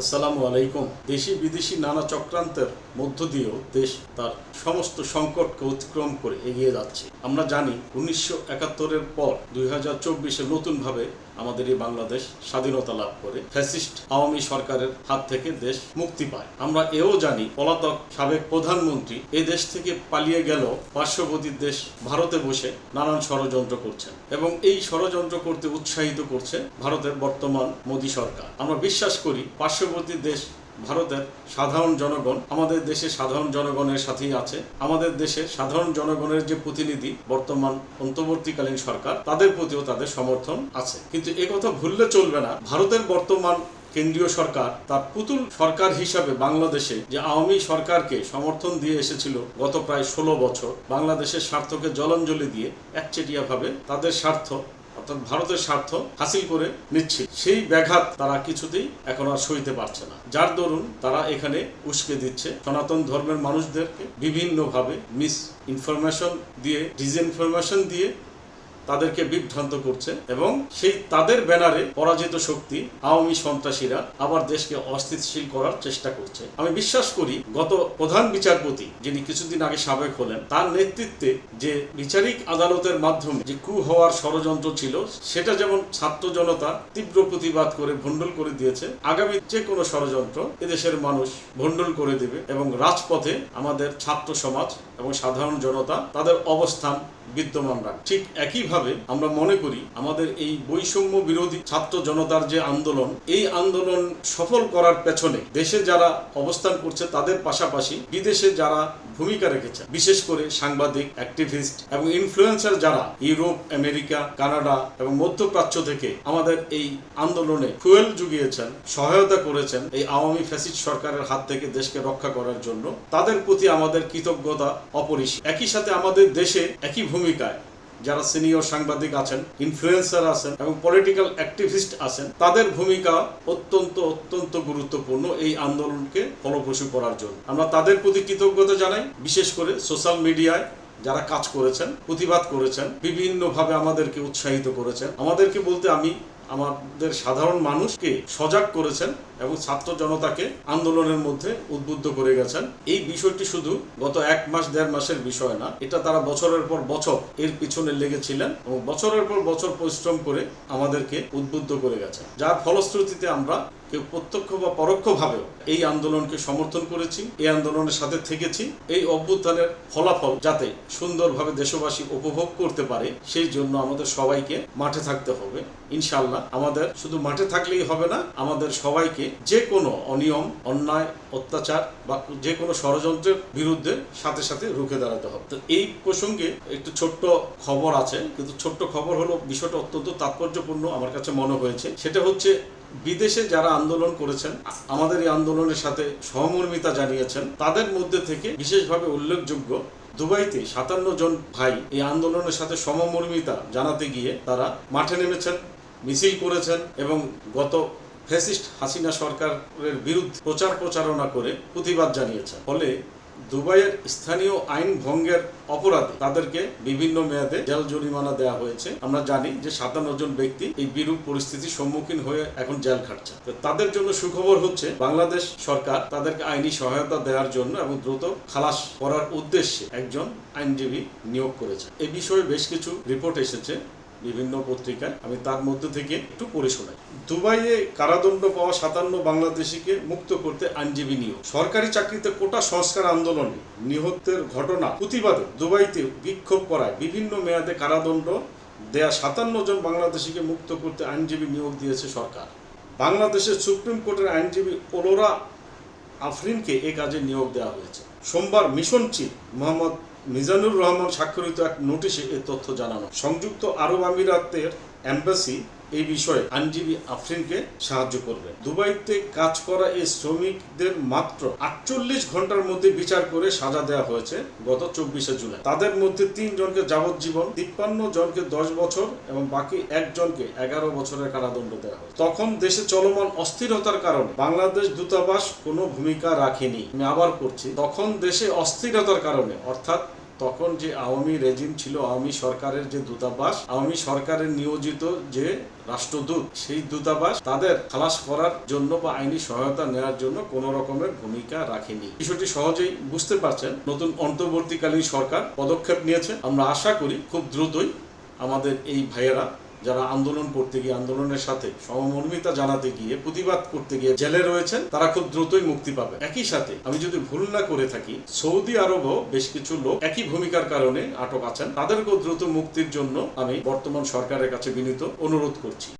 আসসালামু আলাইকুম। দেশি বিদেশি নানা চক্রান্তের মধ্য দিয়েও দেশ তার সমস্ত সংকটকে অতিক্রম করে এগিয়ে যাচ্ছে। আমরা জানি উনিশশো একাত্তরের পর দুই হাজার চব্বিশে নতুনভাবে আমাদের এই বাংলাদেশ স্বাধীনতা লাভ করে ফ্যাসিস্ট আওয়ামী সরকারের হাত থেকে দেশ মুক্তি পায়। আমরা এও জানি পলাতক সাবেক প্রধানমন্ত্রী এ দেশ থেকে পালিয়ে গেল পার্শ্ববর্তী দেশ ভারতে বসে নানান ষড়যন্ত্র করছেন এবং এই ষড়যন্ত্র করতে উৎসাহিত করছে ভারতের বর্তমান মোদী সরকার। আমরা বিশ্বাস করি পার্শ্ববর্তী দেশ ভারতের সাধারণ জনগণ, আমাদের দেশে সাধারণ জনগণের সাথেই আছে। আমাদের দেশে সাধারণ জনগণের যে প্রতিনিধি বর্তমান অন্তর্বর্তীকালীন সরকার, তাদের প্রতিও তাদের সমর্থন আছে। কিন্তু একথা ভুললে চলবে না। ভারতের বর্তমান কেন্দ্রীয় সরকার, তার পুতুল সরকার হিসাবে বাংলাদেশে যে আওয়ামী সরকারকে সমর্থন দিয়ে এসেছিল গত প্রায় ষোলো বছর, বাংলাদেশের স্বার্থকে জলাঞ্জলি দিয়ে একচেটিয়াভাবে তাদের স্বার্থ অর্থাৎ ভারতের স্বার্থ হাসিল করে নিচ্ছে। সেই ব্যাঘাত তারা কিছুতেই এখন আর সইতে পারছে না। যার দরুন তারা এখানে উস্কে দিচ্ছে। সনাতন ধর্মের মানুষদেরকে বিভিন্নভাবে মিস ইনফরমেশন দিয়ে ডিসইনফরমেশন দিয়ে তাদেরকে বিভ্রান্ত করছে এবং সেই তাদের ব্যানারে পরাজিত শক্তি, আওয়ামী সন্ত্রাসীরা আবার দেশকে অস্থিতিশীল করার চেষ্টা করছে। আমি বিশ্বাস করি, গত প্রধান বিচারপতি যিনি কিছুদিন আগে সাবেক হলেন, তার নেতৃত্বে যে বিচারিক আদালতের মাধ্যমে যে কু হওয়ার ষড়যন্ত্র ছিল, সেটা যেমন ছাত্র জনতা তীব্র প্রতিবাদ করে ভণ্ডুল করে দিয়েছে, আগামী যে কোনো ষড়যন্ত্র এদেশের মানুষ ভণ্ডুল করে দেবে এবং রাজপথে আমাদের ছাত্র সমাজ এবং সাধারণ জনতা তাদের অবস্থান বিদ্যমান রাখ। ঠিক একইভাবে আমরা মনে করি আমাদের এই বৈষম্য বিরোধী ছাত্র জনতার যে আন্দোলন, এই আন্দোলন সফল করার পেছনে দেশে যারা অবস্থান করছে তাদের পাশাপাশি বিদেশে যারা ভূমিকা রেখেছেন। বিশেষ করে সাংবাদিক অ্যাক্টিভিস্ট এবং ইনফ্লুয়েন্সার যারা ইউরোপ, আমেরিকা, কানাডা এবং মধ্যপ্রাচ্য থেকে আমাদের এই আন্দোলনে ফুয়েল জুগিয়েছেন, সহায়তা করেছেন এই আওয়ামী ফ্যাসিস্ট সরকারের হাত থেকে দেশকে রক্ষা করার জন্য, তাদের প্রতি আমাদের কৃতজ্ঞতা অপরিসীম। একই সাথে আমাদের দেশে একই ভূমিকায় যারা সিনিয়র সাংবাদিক আছেন ইনফ্লুয়েন্সার আছেন এবং পলিটিক্যাল অ্যাক্টিভিস্ট আছেন, তাদের ভূমিকা অত্যন্ত অত্যন্ত গুরুত্বপূর্ণ এই আন্দোলনকে ফলপ্রসূ করার জন্য। আমরা তাদের প্রতি কৃতজ্ঞতা জানাই, বিশেষ করে সোশ্যাল মিডিয়ায় যারা কাজ করেছেন, প্রতিবাদ করেছেন, বিভিন্নভাবে আমাদেরকে উৎসাহিত করেছেন। আমাদেরকে বলতে আমি আমাদের সাধারণ মানুষকে সজাগ করেছেন এবং ছাত্র জনতাকে আন্দোলনের মধ্যে উদ্বুদ্ধ করে গেছেন। এই বিষয়টি শুধু গত এক মাস, দেড় মাসের বিষয় না, এটা তারা বছরের পর বছর এর পিছনে লেগেছিলেন এবং বছরের পর বছর পরিশ্রম করে আমাদেরকে উদ্বুদ্ধ করে গেছেন। যার ফলশ্রুতিতে আমরা কেউ প্রত্যক্ষ বা পরোক্ষভাবেও এই আন্দোলনকে সমর্থন করেছি, এই আন্দোলনের সাথে থেকেছি, এই অভ্যুত্থানের ফলাফল যাতে সুন্দরভাবে দেশবাসী উপভোগ করতে পারে, সেই জন্য আমাদের সবাইকে মাঠে থাকতে হবে। ইনশাল্লাহ আমাদের শুধু মাঠে থাকলেই হবে না, আমাদের সবাইকে যে কোনো অনিয়ম, অন্যায়, অত্যাচার বা যে কোনো ষড়যন্ত্রের বিরুদ্ধে সাথে সাথে রুখে দাঁড়াতে হবে। তো এই প্রসঙ্গে একটু ছোট্ট খবর আছে, কিন্তু ছোট্ট খবর হলো বিষয়টা অত্যন্ত তাৎপর্যপূর্ণ আমার কাছে মনে হয়েছে। সেটা হচ্ছে বিদেশে যারা আন্দোলন করেছেন, আমাদের এই আন্দোলনের সাথে সহমর্মিতা জানিয়েছেন, তাদের মধ্যে থেকে বিশেষভাবে উল্লেখযোগ্য দুবাইতে সাতান্ন জন ভাই এই আন্দোলনের সাথে সমমর্মিতা জানাতে গিয়ে তারা মাঠে নেমেছেন, মিছিল করেছেন এবং গত ফ্যাসিস্ট হাসিনা সরকারের বিরুদ্ধে প্রচার প্রচারণা করে প্রতিবাদ জানিয়েছেন। ফলে দুবাইয়ের স্থানীয় আইন ভঙ্গের অপরাধে তাদেরকে বিভিন্ন মেয়াদে জেল জরিমানা দেওয়া হয়েছে। আমরা জানি যে সাতান্ন জন ব্যক্তি এই বিরূপ পরিস্থিতির সম্মুখীন হয়ে এখন জেল খাটছে তো তাদের জন্য সুখবর হচ্ছে, বাংলাদেশ সরকার তাদেরকে আইনি সহায়তা দেওয়ার জন্য এবং দ্রুত খালাস করার উদ্দেশ্যে একজন আইনজীবী নিয়োগ করেছে। এ বিষয়ে বেশ কিছু রিপোর্ট এসেছে। বিভিন্ন পত্রিকায় আমি তার মধ্যে থেকে একটু পড়ে শোনাই। দুবাইয়ে কারাদণ্ড পাওয়া সাতান্ন বাংলাদেশিকে মুক্ত করতে আইনজীবী নিয়োগ। সরকারি চাকরিতে কোটা সংস্কার আন্দোলনে নিহতের ঘটনা প্রতিবাদে দুবাইতে বিক্ষোভ করায় বিভিন্ন মেয়াদে কারাদণ্ড দেয়া সাতান্ন জন বাংলাদেশিকে মুক্ত করতে আইনজীবী নিয়োগ দিয়েছে সরকার। বাংলাদেশের সুপ্রিম কোর্টের আইনজীবী ওলোরা আফরিনকে এ কাজে নিয়োগ দেওয়া হয়েছে। সোমবার মিশন চিফ মোহাম্মদ মিজানুর রহমান স্বাক্ষরিত এক নোটিশে এ তথ্য জানানো সংযুক্ত আরব আমিরাতের এম্বাসি এই বিষয়ে আইনজীবী আফরিনকে সাহায্য করবে। দুবাইতে কাজ করা এই শ্রমিকদের মাত্র আটচল্লিশ ঘণ্টার মধ্যে বিচার করে সাজা দেওয়া হয়েছে গত চব্বিশে জুলাই। তাদের মধ্যে তিন জনকে যাবজ্জীবন, তিপ্পান্ন জনকে দশ বছর এবং বাকি একজনকে এগারো বছরের কারাদণ্ড দেওয়া হয় তখন দেশে চলমান অস্থিরতার কারণে বাংলাদেশ দূতাবাস কোনো ভূমিকা রাখেনি। আমি আবার করছি তখন দেশে অস্থিরতার কারণে, অর্থাৎ তখন যে আওয়ামী রেজিম ছিল, আওয়ামী সরকারের যে দূতাবাস, আওয়ামী সরকারের নিয়োজিত যে রাষ্ট্রদূত, সেই দূতাবাস তাদের খালাস করার জন্য বা আইনি সহায়তা নেওয়ার জন্য কোনো রকমের ভূমিকা রাখেনি। বিষয়টি সহজেই বুঝতে পারছেন, নতুন অন্তর্বর্তীকালীন সরকার পদক্ষেপ নিয়েছে। আমরা আশা করি খুব দ্রুতই আমাদের এই ভাইয়েরা যারা আন্দোলন করতে গিয়ে, আন্দোলনের সাথে সমমর্মিতা জানাতে গিয়ে, প্রতিবাদ করতে গিয়ে জেলে রয়েছেন, তারা খুব দ্রুতই মুক্তি পাবে। একই সাথে আমি যদি ভুল না করে থাকি, সৌদি আরবও বেশ কিছু লোক একই ভূমিকার কারণে আটক আছেন। তাদেরকেও দ্রুত মুক্তির জন্য আমি বর্তমান সরকারের কাছে বিনীত অনুরোধ করছি।